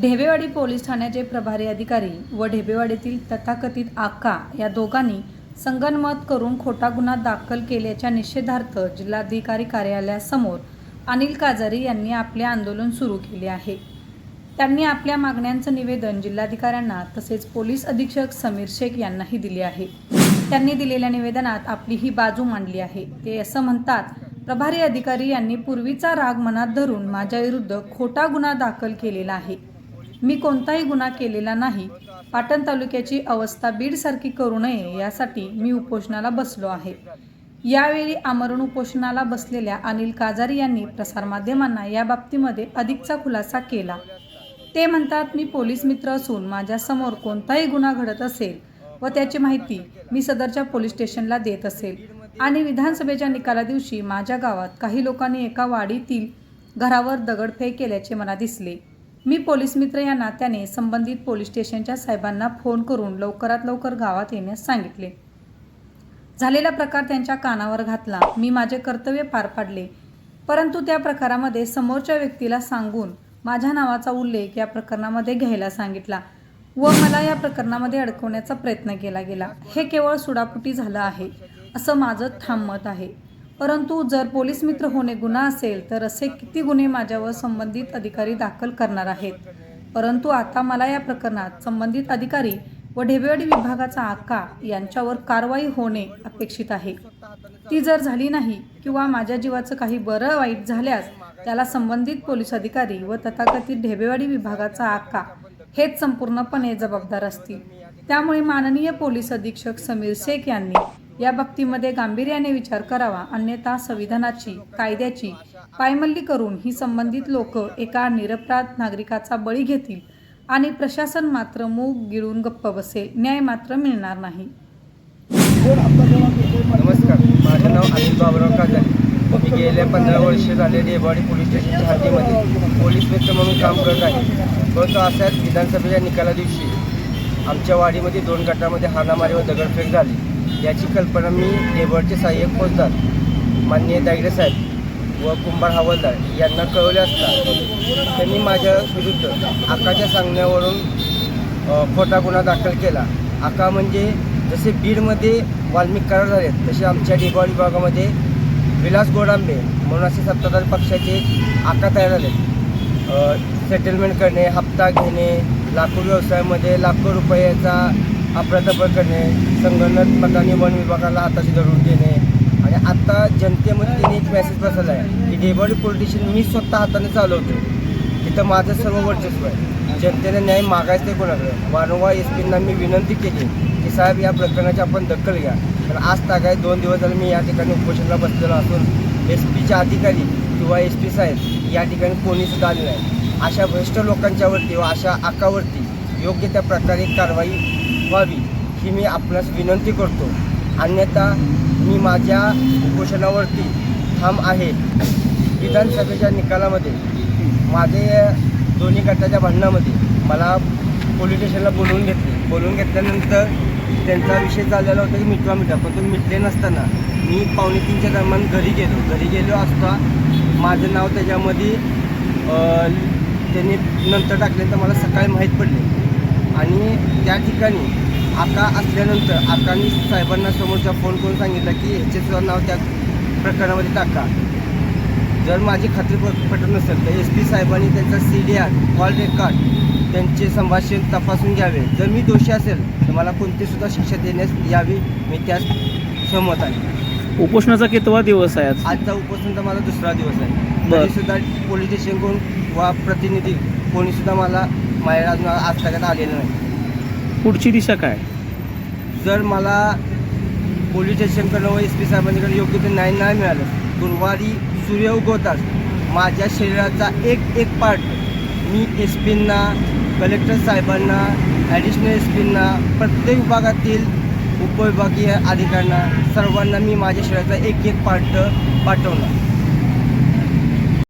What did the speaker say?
Dhebewadi police ठाण्याचे प्रभारी अधिकारी व ढेबेवाडीतील तथाकथित आका या दोघांनी संगनमत करून खोटा गुन्हा दाखल केल्याच्या निषेधार्थ जिल्हाधिकारी कार्यालयासमोर अनिल काजारी यांनी आपले आंदोलन सुरू केले आहे. त्यांनी आपल्या मागण्यांचं निवेदन जिल्हाधिकाऱ्यांना तसेच पोलीस अधीक्षक समीर शेख यांनाही दिले आहे. त्यांनी दिलेल्या निवेदनात आपली ही बाजू मांडली आहे. ते असं म्हणतात प्रभारी अधिकारी यांनी पूर्वीचा राग मनात धरून माझ्याविरुद्ध खोटा गुन्हा दाखल केलेला आहे. मी कोणताही गुन्हा केलेला नाही. पाटण तालुक्याची अवस्था बीडसारखी करू नये यासाठी मी उपोषणाला बसलो आहे. यावेळी आमरण उपोषणाला बसलेल्या अनिल काजारी यांनी प्रसारमाध्यमांना या बाबतीमध्ये अधिकचा खुलासा केला. ते म्हणतात मी पोलीस मित्र असून माझ्यासमोर कोणताही गुन्हा घडत असेल व त्याची माहिती मी सदरच्या पोलीस स्टेशनला देत असेल. आणि विधानसभेच्या निकाला दिवशी माझ्या गावात काही लोकांनी एका वाडीतील घरावर दगडफेक केल्याचे मला दिसले. मी पोलीस मित्र या नात्याने संबंधित पोलीस स्टेशनच्या साहेबांना फोन करून लवकरात लवकर गावात येण्यास सांगितले. झालेला प्रकार त्यांच्या कानावर घातला. मी माझे कर्तव्य पार पाडले. परंतु त्या प्रकारामध्ये समोरच्या व्यक्तीला सांगून माझ्या नावाचा उल्लेख या प्रकरणामध्ये घ्यायला सांगितला व मला या प्रकरणामध्ये अडकवण्याचा प्रयत्न केला गेला. हे केवळ सुडापुटी झालं आहे. असं माझं ठाम मत आहे. परंतु जर पोलीस मित्र होणे गुन्हा असेल तर असे किती गुन्हे माझ्यावर संबंधित अधिकारी दाखल करणार आहेत? परंतु आता मला या प्रकरणात संबंधित अधिकारी व ढेबेवाडी विभागाचा आका यांच्यावर कारवाई होणे अपेक्षित आहे. ती जर झाली नाही किंवा माझ्या जीवाचं काही बरं वाईट झाल्यास त्याला संबंधित पोलीस अधिकारी व तथाकथित ढेबेवाडी विभागाचा आका हेच संपूर्णपणे जबाबदार असतील. त्यामुळे माननीय पोलीस अधीक्षक समीर शेख यांनी या बाबतीमध्ये गांभीर्याने विचार करावा अन्यथा संविधानाची कायद्याची पायमल्ली करून ही संबंधित लोक एका निरपराध नागरिकाचा बळी घेतील आणि प्रशासन मात्र मूग गिळून गप्प बसेल. न्याय मात्र मिळणार नाही. नमस्कार. माझं नाव अनिल बाबराव काजारी मी गेल्या पंधरा वर्ष झाले रेवाडी पोलीस स्टेशनच्या हद्दीमध्ये पोलीस मित्र म्हणून काम करत आहे. परंतु असाच विधानसभेच्या निकाला दिवशी आमच्या वाडीमध्ये दोन गटामध्ये हाणामारी व दगडफेक झाली. याची कल्पना मी लेबरचे सहाय्यक फौजदार माननीय दागडे साहेब व कुंभार हवालदार यांना कळवले असता त्यांनी माझ्या विरुद्ध आकाच्या सांगण्यावरून खोटा गुन्हा दाखल केला. आका म्हणजे जसे बीडमध्ये वाल्मिक करार झालेत तसे आमच्या डेगाव विभागामध्ये विलास गोडांबे म्हणून असे सत्ताधारी पक्षाचे आका तयार झाले. सेटलमेंट करणे हप्ता घेणे लाकूड व्यवसायामध्ये लाखो रुपयाचा अप्रतप करणे संगणक पटाने वन विभागाला हाताशी धरून देणे आणि आता जनतेमध्ये त्यांनी एक मेसेज बसला आहे की डेबाडी पोलिटिशियन मी स्वतः हाताने चालवतो तिथं माझं सर्व वर्चस्व आहे. जनतेने न्याय मागायचं ते कोणाकडे? वारंवार एस पींना मी विनंती केली की साहेब या प्रकरणाची आपण दखल घ्या. तर आज तागाय दोन दिवस झाले मी या ठिकाणी उपोषणाला बसलेलो असून एस पीचे अधिकारी किंवा एस पी साहेब या ठिकाणी कोणीसुद्धा आले नाही. अशा भ्रष्ट लोकांच्यावरती व अशा आकावरती योग्य त्या प्रकारे कारवाई व्हावी ही मी आपणास विनंती करतो. अन्यथा मी माझ्या उपोषणावरती ठाम आहे. विधानसभेच्या निकालामध्ये माझे दोन्ही गटाच्या भांडणामध्ये मला पोलीस स्टेशनला बोलवून घेतले. बोलवून घेतल्यानंतर त्यांचा विषय चाललेला होता की मिटवा मिठा पण तो मिटले नसताना मी पावणे तीनच्या दरम्यान घरी गेलो. घरी गेलो असता माझं नाव त्याच्यामध्ये त्यांनी नंतर टाकल्यानंतर मला सकाळी माहीत पडले. आणि त्या ठिकाणी आका असल्यानंतर आकानी साहेबांना समोरच्या फोन करून सांगितलं की ह्याचे नाव त्या प्रकरणामध्ये टाका. जर माझी खात्री पटत नसेल तर एस पी साहेबांनी त्यांचा C D R call record त्यांचे संभाषण तपासून घ्यावे. जर मी दोषी असेल तर मला कोणती सुद्धा शिक्षा देण्यास यावी मी त्यास सहमत आहे. उपोषणाचा कितवा दिवस आहे आज? आजचा उपोषणचा माझा दुसरा दिवस आहे. तरीसुद्धा पोलीस स्टेशनकडून वा प्रतिनिधी कोणीसुद्धा मला माझ्या अजून आज तक आलेलं नाही. पुढची दिशा काय? जर मला पोलीस स्टेशनकडनं व एस पी साहेबांकडे योग्य ते न्याय नाही मिळालं गुरुवारी सूर्य उगवताच माझ्या शरीराचा एक एक पार्ट मी एस पींना कलेक्टर साहेबांना ॲडिशनल एस पींना प्रत्येक विभागातील उपविभागीय अधिकाऱ्यांना सर्वांना मी माझ्या शरीराचा एक एक पार्ट पाठवला.